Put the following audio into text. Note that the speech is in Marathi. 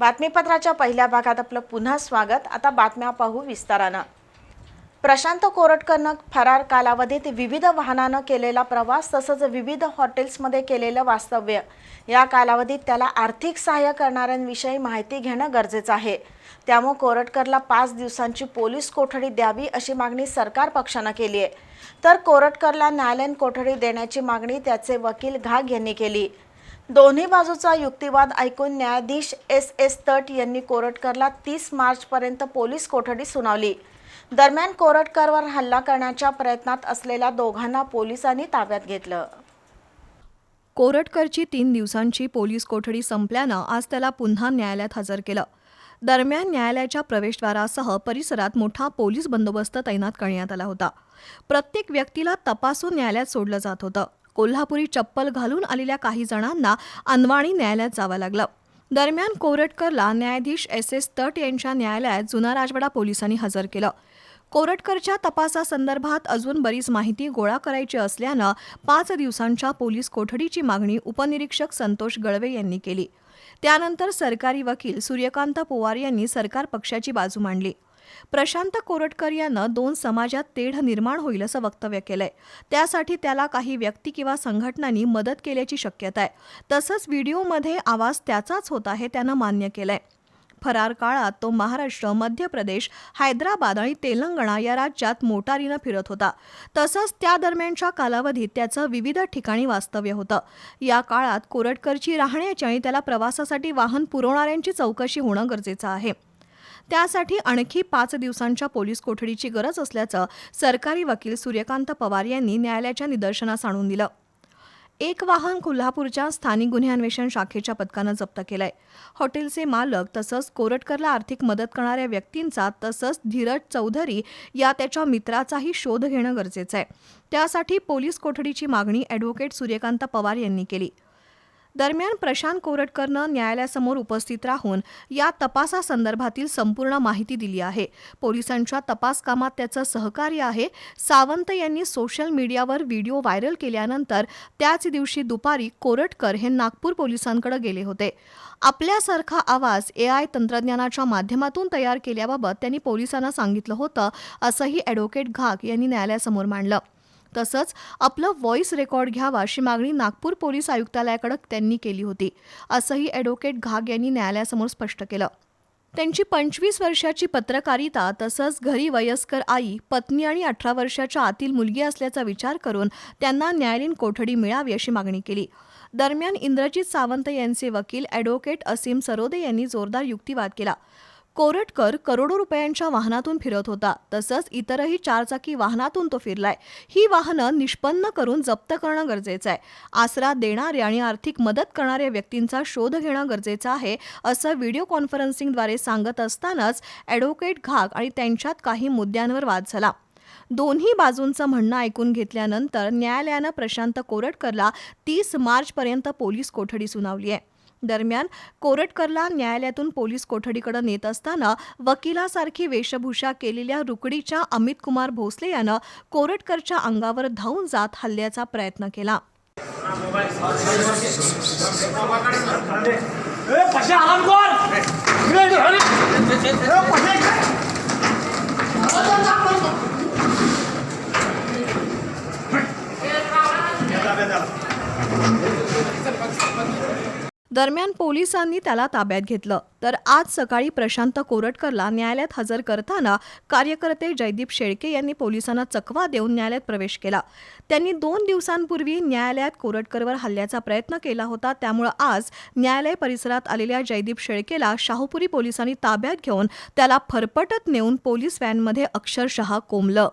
बातमीपत्राच्या पहिल्या भागात आपलं पुन्हा स्वागत. आता बातम्या पाहू विस्तारानं. प्रशांत कोरटकरनं फरार कालावधीत विविध वाहनानं केलेला प्रवास तसंच विविध हॉटेल्समध्ये केलेलं वास्तव्य. या कालावधीत त्याला आर्थिक सहाय्य करणाऱ्यांविषयी माहिती घेणं गरजेचं आहे. त्यामुळे कोरटकरला पाच दिवसांची पोलीस कोठडी द्यावी अशी मागणी सरकार पक्षानं केली आहे. तर कोरटकरला न्यायालयीन कोठडी देण्याची मागणी त्याचे वकील घाग यांनी केली. दोन्ही बाजूचा युक्तिवाद ऐकून न्यायाधीश एस एस तट यांनी कोरटकरला तीस मार्चपर्यंत पोलीस कोठडी सुनावली. दरम्यान कोरटकरवर हल्ला करण्याच्या प्रयत्नात असलेल्या दोघांना पोलिसांनी ताब्यात घेतलं. कोरटकरची तीन दिवसांची पोलीस कोठडी संपल्यानं आज त्याला पुन्हा न्यायालयात हजर केलं. दरम्यान न्यायालयाच्या प्रवेशद्वारासह परिसरात मोठा पोलीस बंदोबस्त तैनात करण्यात आला होता. प्रत्येक व्यक्तीला तपासून न्यायालयात सोडलं जात होतं. कोल्हापुरी चप्पल घालून आलेल्या काही जणांना अनवाणी न्यायालयात जावं लागलं. दरम्यान कोरटकरला न्यायाधीश एस एस तट यांच्या न्यायालयात जुना राजवाडा पोलिसांनी हजर केलं. कोरटकरच्या तपासासंदर्भात अजून बरीच माहिती गोळा करायची असल्यानं पाच दिवसांच्या पोलीस कोठडीची मागणी उपनिरीक्षक संतोष गळवे यांनी केली. त्यानंतर सरकारी वकील सूर्यकांत पोवार यांनी सरकार पक्षाची बाजू मांडली. प्रशांत कोरटकर यानं दोन समाजात तेढ निर्माण होईल असं वक्तव्य केलंय. त्यासाठी त्याला काही व्यक्ती किंवा संघटनांनी मदत केल्याची शक्यता आहे. तसंच व्हिडिओमध्ये आवाज त्याचाच होता हे त्यानं मान्य केलंय. फरार काळात तो महाराष्ट्र मध्य प्रदेश हैदराबाद आणि तेलंगणा या राज्यात मोटारीनं फिरत होता. तसंच त्या दरम्यानच्या कालावधीत त्याचं विविध ठिकाणी वास्तव्य होतं. या काळात कोरटकरची राहण्याची आणि त्याला प्रवासासाठी वाहन पुरवणाऱ्यांची चौकशी होणं गरजेचं आहे. त्यासाठी आणखी पाच दिवसांच्या पोलीस कोठडीची गरज असल्याचं सरकारी वकील सूर्यकांत पवार यांनी न्यायालयाच्या निदर्शनास आणून दिलं. एक वाहन कोल्हापूरच्या स्थानिक गुन्हे अन्वेषण शाखेच्या पथकानं जप्त केलंय. हॉटेलचे मालक तसंच कोरटकरला आर्थिक मदत करणाऱ्या व्यक्तींचा तसंच धीरज चौधरी या त्याच्या मित्राचाही शोध घेणं गरजेचं आहे. त्यासाठी पोलीस कोठडीची मागणी ॲडव्होकेट सूर्यकांत पवार यांनी केली. दरम्यान प्रशांत कोरटकरनं न्यायालयासमोर उपस्थित राहून या तपासासंदर्भातील संपूर्ण माहिती दिली आहे. पोलिसांच्या तपास कामात त्याचं सहकार्य आहे. सावंत यांनी सोशल मीडियावर व्हिडिओ व्हायरल केल्यानंतर त्याच दिवशी दुपारी कोरटकर हे नागपूर पोलिसांकडे गेले होते. आपल्यासारखा आवाज ए आय तंत्रज्ञानाच्या माध्यमातून तयार केल्याबाबत त्यांनी पोलिसांना सांगितलं होतं असंही ॲडव्होकेट घाग यांनी न्यायालयासमोर मांडलं. तसंच आपलं व्हॉइस रेकॉर्ड घ्यावा अशी मागणी नागपूर पोलीस आयुक्तालयाकडे त्यांनी केली होती. असंही ॲडव्होकेट घाग यांनी न्यायालयासमोर स्पष्ट केलं. त्यांची पंचवीस वर्षाची पत्रकारिता तसंच घरी वयस्कर आई पत्नी आणि अठरा वर्षाच्या आतील मुलगी असल्याचा विचार करून त्यांना न्यायालयीन कोठडी मिळावी अशी मागणी केली. दरम्यान इंद्रजित सावंत यांचे वकील ॲडव्होकेट असीम सरोदे यांनी जोरदार युक्तिवाद केला. कोरटकर करोडो रुपयांच्या वाहनातून फिरत होता. तसंच इतरही चारचाकी वाहनातून तो फिरलाय. ही वाहनं निष्पन्न करून जप्त करणं गरजेचं आहे. आसरा देणारे आणि आर्थिक मदत करणाऱ्या व्यक्तींचा शोध घेणं गरजेचं आहे असं व्हिडिओ कॉन्फरन्सिंगद्वारे सांगत असतानाच ॲडव्होकेट घाग आणि त्यांच्यात काही मुद्द्यांवर वाद झाला. दोन्ही बाजूंचं म्हणणं ऐकून घेतल्यानंतर न्यायालयानं प्रशांत कोरटकरला तीस मार्चपर्यंत पोलीस कोठडी सुनावली आहे. दरम्यान कोरटकरला न्यायालयातून पोलीस कोठडीकडे नेत असताना वकिलासारखी वेशभूषा केलेल्या रुकडीच्या अमित कुमार भोसले यानं कोरटकरच्या अंगावर धावून जात हल्ल्याचा प्रयत्न केला. दरम्यान पोलिसांनी त्याला ताब्यात घेतलं. तर आज सकाळी प्रशांत कोरटकरला न्यायालयात हजर करताना कार्यकर्ते जयदीप शेळके यांनी पोलिसांना चकवा देऊन न्यायालयात प्रवेश केला. त्यांनी दोन दिवसांपूर्वी न्यायालयात कोरटकरवर हल्ल्याचा प्रयत्न केला होता. त्यामुळं आज न्यायालय परिसरात आलेल्या जयदीप शेळकेला शाहूपुरी पोलिसांनी ताब्यात घेऊन त्याला फरफटत नेऊन पोलीस व्हॅनमध्ये अक्षरशः कोंबलं